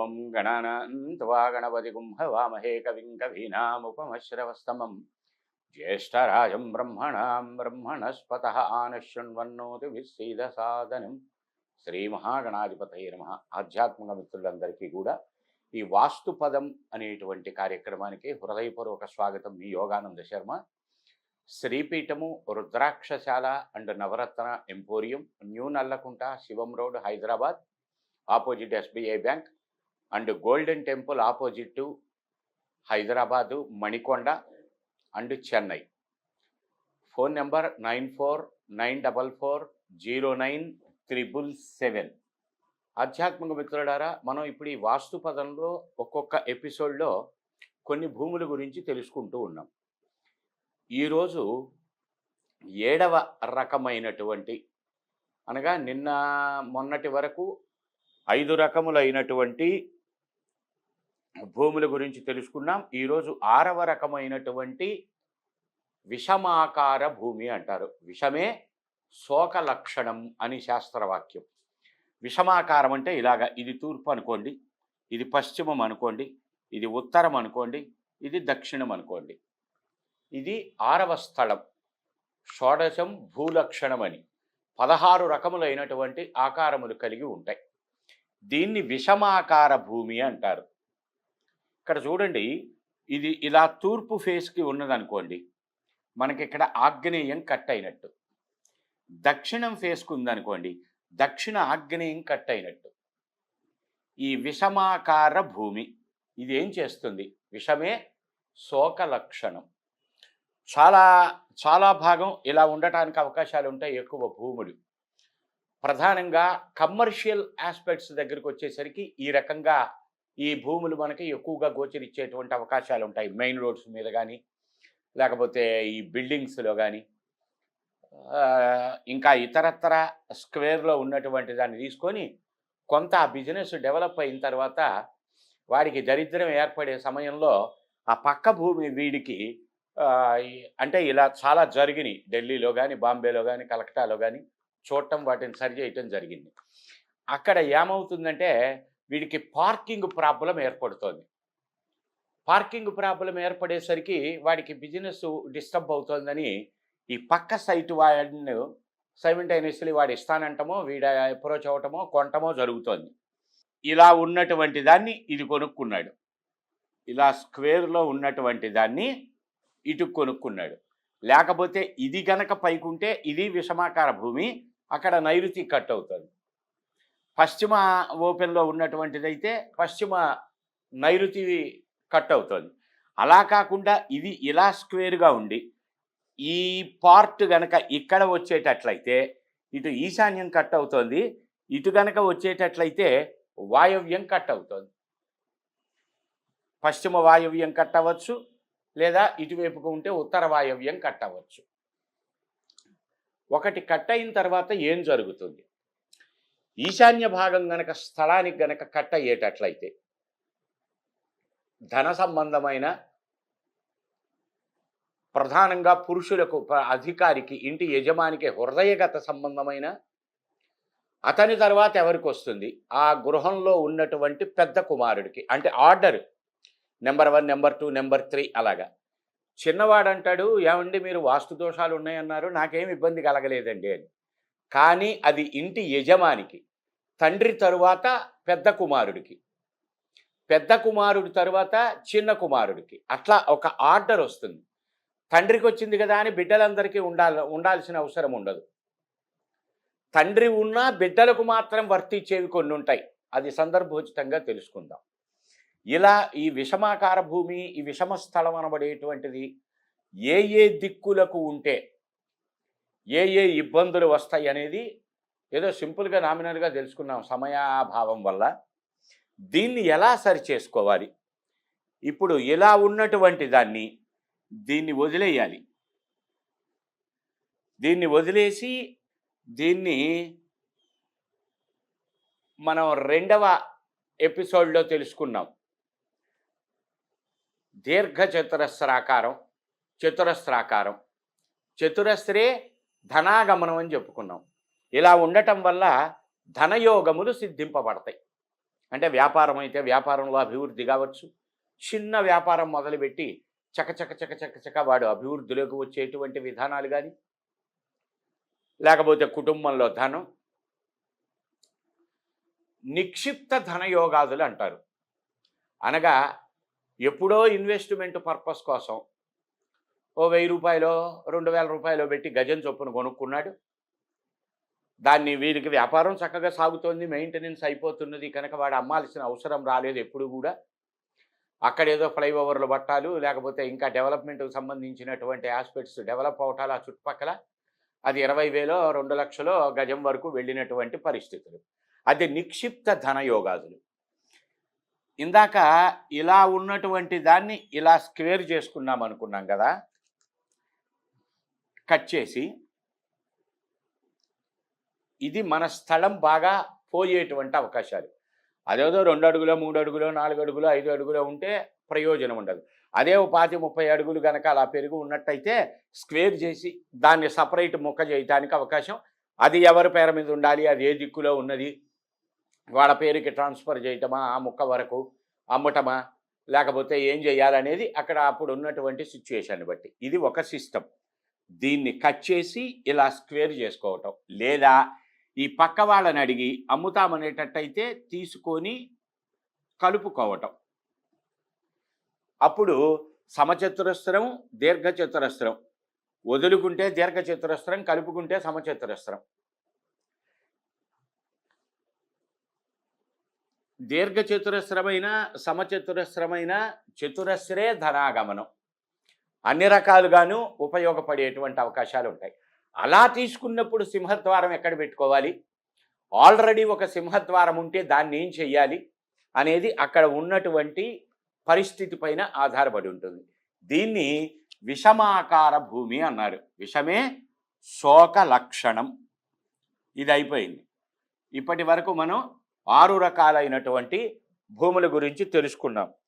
ఓం గణానాన్వా గణపతి కుంభవామహే కవిం కవీనాముపమశ్రవస్తమం జ్యేష్టరాజం బ్రహ్మణాం బ్రహ్మణస్పత ఆనశృణ్వన్నోతి విశీద సాధనం శ్రీ మహాగణాధిపతయ నమ ఆధ్యాత్మిక మిత్రులందరికీ కూడా ఈ వాస్తుపదం అనేటువంటి కార్యక్రమానికి హృదయపూర్వక స్వాగతం. మీ యోగానంద శర్మ. శ్రీపీఠము రుద్రాక్షశాల and Navaratna emporium new Nallakunta Shivam road Hyderabad. Opposite SBI bank. And golden temple opposite Hyderabad Manikonda and Chennai. Phone number nine four nine double four zero nine triple seven. ఆధ్యాత్మిక మిత్రులారా మనం ఇప్పుడు ఈ వాస్తు పదంలో ఒక్కొక్క ఎపిసోడ్లో కొన్ని భూముల గురించి తెలుసుకుంటూ ఉన్నాం. ఈరోజు ఏడవ రకమైనటువంటి అనగా నిన్న మొన్నటి వరకు ఐదు రకములైనటువంటి భూముల గురించి తెలుసుకున్నాం. ఈరోజు ఆరవ రకమైనటువంటి విషమాకార భూమి అంటారు. విషమే శోక లక్షణం అని శాస్త్రవాక్యం. విషమాకారం అంటే ఇలాగ ఇది తూర్పు అనుకోండి ఇది పశ్చిమం అనుకోండి ఇది ఉత్తరం అనుకోండి ఇది దక్షిణం అనుకోండి. ఇది ఆరవ స్థలం. షోడశం భూలక్షణం అని పదహారు రకములైనటువంటి ఆకారములు కలిగి ఉంటాయి. దీన్ని విషమాకార భూమి అంటారు. ఇక్కడ చూడండి ఇది ఇలా తూర్పు ఫేస్కి ఉన్నదనుకోండి మనకి ఇక్కడ ఆగ్నేయం కట్ అయినట్టు. దక్షిణం ఫేస్కి ఉందనుకోండి దక్షిణ ఆగ్నేయం కట్ అయినట్టు. ఈ విషమాకార భూమి ఇది ఏం చేస్తుంది? విషమే శోక లక్షణం. చాలా చాలా భాగం ఇలా ఉండటానికి అవకాశాలు ఉంటాయి ఎక్కువ భూములు. ప్రధానంగా కమర్షియల్ ఆస్పెక్ట్స్ దగ్గరికి వచ్చేసరికి ఈ రకంగా ఈ భూములు మనకి ఎక్కువగా గోచరిచ్చేటువంటి అవకాశాలు ఉంటాయి మెయిన్ రోడ్స్ మీద కానీ లేకపోతే ఈ బిల్డింగ్స్లో కానీ ఇంకా ఇతరత్ర స్క్వేర్లో ఉన్నటువంటి దాన్ని తీసుకొని కొంత ఆ బిజినెస్ డెవలప్ అయిన తర్వాత వాడికి దరిద్రం ఏర్పడే సమయంలో ఆ పక్క భూమి వీడికి అంటే ఇలా చాలా జరిగినాయి. ఢిల్లీలో కానీ బాంబేలో కానీ కలకటాలో కానీ చూడటం వాటిని సరి చేయటం జరిగింది. అక్కడ ఏమవుతుందంటే వీడికి పార్కింగ్ ప్రాబ్లం ఏర్పడుతోంది. పార్కింగ్ ప్రాబ్లం ఏర్పడేసరికి వాడికి బిజినెస్ డిస్టర్బ్ అవుతోందని ఈ పక్క సైట్ వాడిని సైమింటైనియస్లీ వాడు ఇస్తానంటమో వీడ అప్రోచ్ అవటమో కొనటమో జరుగుతోంది. ఇలా ఉన్నటువంటి దాన్ని ఇది కొనుక్కున్నాడు. ఇలా స్క్వేర్లో ఉన్నటువంటి దాన్ని ఇటు కొనుక్కున్నాడు. లేకపోతే ఇది గనక పైకుంటే ఇది విషమాకార భూమి అక్కడ నైరుతి కట్ అవుతుంది. పశ్చిమ ఓపెన్లో ఉన్నటువంటిదైతే పశ్చిమ నైరుతి కట్ అవుతుంది అలా కాకుండా ఇది ఇలా స్క్వేర్గా ఉండి ఈ పార్ట్ గనక ఇక్కడ వచ్చేటట్లయితే ఇటు ఈశాన్యం కట్ అవుతుంది ఇటు గనక వచ్చేటట్లయితే వాయవ్యం కట్ అవుతుంది పశ్చిమ వాయవ్యం కట్ అవ్వచ్చు లేదా ఇటువైపుకు ఉంటే ఉత్తర వాయవ్యం కట్ అవ్వచ్చు ఒకటి కట్ అయిన తర్వాత ఏం జరుగుతుంది? ఈశాన్య భాగం గనక స్థలానికి గనక కట్ అయ్యేటట్లయితే ధన సంబంధమైన ప్రధానంగా పురుషులకు అధికారికి ఇంటి యజమానికి హృదయగత సంబంధమైన అతని తర్వాత ఎవరికి వస్తుంది? ఆ గృహంలో ఉన్నటువంటి పెద్ద కుమారుడికి. అంటే order. Number one number two number three అలాగా. చిన్నవాడంటాడు ఏమండి మీరు వాస్తు దోషాలు ఉన్నాయన్నారు నాకేం ఇబ్బంది కలగలేదండి అని. కానీ అది ఇంటి యజమానికి తండ్రి తరువాత పెద్ద కుమారుడికి. పెద్ద కుమారుడి తరువాత చిన్న కుమారుడికి. అట్లా ఒక ఆర్డర్ వస్తుంది. తండ్రికి వచ్చింది కదా అని బిడ్డలందరికీ ఉండాల ఉండాల్సిన అవసరం ఉండదు. తండ్రి ఉన్నా బిడ్డలకు మాత్రం వర్తించేవి కొన్ని ఉంటాయి. అది సందర్భోచితంగా తెలుసుకుందాం. ఇలా ఈ విషమాకార భూమి ఈ విషమ స్థలం అనబడేటువంటిది ఏ ఏ దిక్కులకు ఉంటే ఏ ఏ ఇబ్బందులు వస్తాయి అనేది ఏదో సింపుల్గా నామినల్గా తెలుసుకున్నాం సమయాభావం వల్ల. దీన్ని ఎలా సరి చేసుకోవాలి ఇప్పుడు ఇలా ఉన్నటువంటి దాన్ని దీన్ని వదిలేయాలి. దీన్ని వదిలేసి దీన్ని మనం రెండవ ఎపిసోడ్లో తెలుసుకున్నాం. దీర్ఘ చతురస్రాకారం. చతురస్రాకారం చతురస్రే ధనాగమనం అని చెప్పుకున్నాం. ఇలా ఉండటం వల్ల ధనయోగములు సిద్ధింపబడతాయి. అంటే వ్యాపారం అయితే వ్యాపారంలో అభివృద్ధి కావచ్చు. చిన్న వ్యాపారం మొదలుపెట్టి చకచక చక చక చక చక వాడు అభివృద్ధిలోకి వచ్చేటువంటి విధానాలు కానీ లేకపోతే కుటుంబంలో ధనం నిక్షిప్త ధనయోగాదులు అంటారు. అనగా ఎప్పుడో ఇన్వెస్ట్మెంట్ పర్పస్ కోసం ఓ వెయ్యి రూపాయలు రెండు వేల రూపాయలు పెట్టి గజం చొప్పున కొనుక్కున్నాడు. దాన్ని వీరికి వ్యాపారం చక్కగా సాగుతోంది మెయింటెనెన్స్ అయిపోతున్నది కనుక వాడు అమ్మాల్సిన అవసరం రాలేదు ఎప్పుడు కూడా. అక్కడ ఏదో ఫ్లైఓవర్లు పట్టాలు లేకపోతే ఇంకా డెవలప్మెంట్కి సంబంధించినటువంటి ఆస్పెక్ట్స్ డెవలప్ అవటాలు ఆ చుట్టుపక్కల. అది ఇరవై వేలో రెండు లక్షలో గజం వరకు వెళ్ళినటువంటి పరిస్థితులు. అది నిక్షిప్త ధనయోగాదులు. ఇందాక ఇలా ఉన్నటువంటి దాన్ని ఇలా స్క్వేర్ చేసుకున్నాం అనుకున్నాం కదా కట్ చేసి ఇది మన స్థలం బాగా పోయేటువంటి అవకాశాలు. అదేదో రెండు అడుగులో మూడు అడుగులో నాలుగు అడుగులో ఐదు అడుగులో ఉంటే ప్రయోజనం ఉండదు. అదే పాతి ముప్పై అడుగులు కనుక అలా పెరుగు ఉన్నట్టయితే స్క్వేర్ చేసి దాన్ని సపరేట్ ముక్క చేయటానికి అవకాశం. అది ఎవరి పేరు మీద ఉండాలి అది ఏ దిక్కులో ఉన్నది వాళ్ళ పేరుకి ట్రాన్స్ఫర్ చేయటమా ఆ ముక్క వరకు అమ్మటమా లేకపోతే ఏం చేయాలనేది అక్కడ అప్పుడు ఉన్నటువంటి సిచ్యువేషన్ బట్టి. ఇది ఒక సిస్టమ్. దీన్ని కట్ చేసి ఇలా స్క్వేర్ చేసుకోవటం. లేదా ఈ పక్క వాళ్ళని అడిగి అమ్ముతామనేటట్టయితే తీసుకొని కలుపుకోవటం. అప్పుడు సమచతురస్రం దీర్ఘచతురస్రం. వదులుకుంటే దీర్ఘచతురస్రం కలుపుకుంటే సమచతురస్రం. దీర్ఘచతురస్రమైన సమచతురస్రమైన చతురస్రే ధనాగమనం. అన్ని రకాలుగాను ఉపయోగపడేటువంటి అవకాశాలు ఉంటాయి అలా తీసుకున్నప్పుడు సింహద్వారం ఎక్కడ పెట్టుకోవాలి? ఆల్రెడీ ఒక సింహద్వారం ఉంటే దాన్ని ఏం చెయ్యాలి? అనేది అక్కడ ఉన్నటువంటి పరిస్థితి పైన ఆధారపడి ఉంటుంది. దీన్ని విషమాకార భూమి అన్నారు. విషమే శోక లక్షణం. ఇది అయిపోయింది. ఇప్పటి వరకు మనం ఆరు రకాలైనటువంటి భూముల గురించి తెలుసుకున్నాం.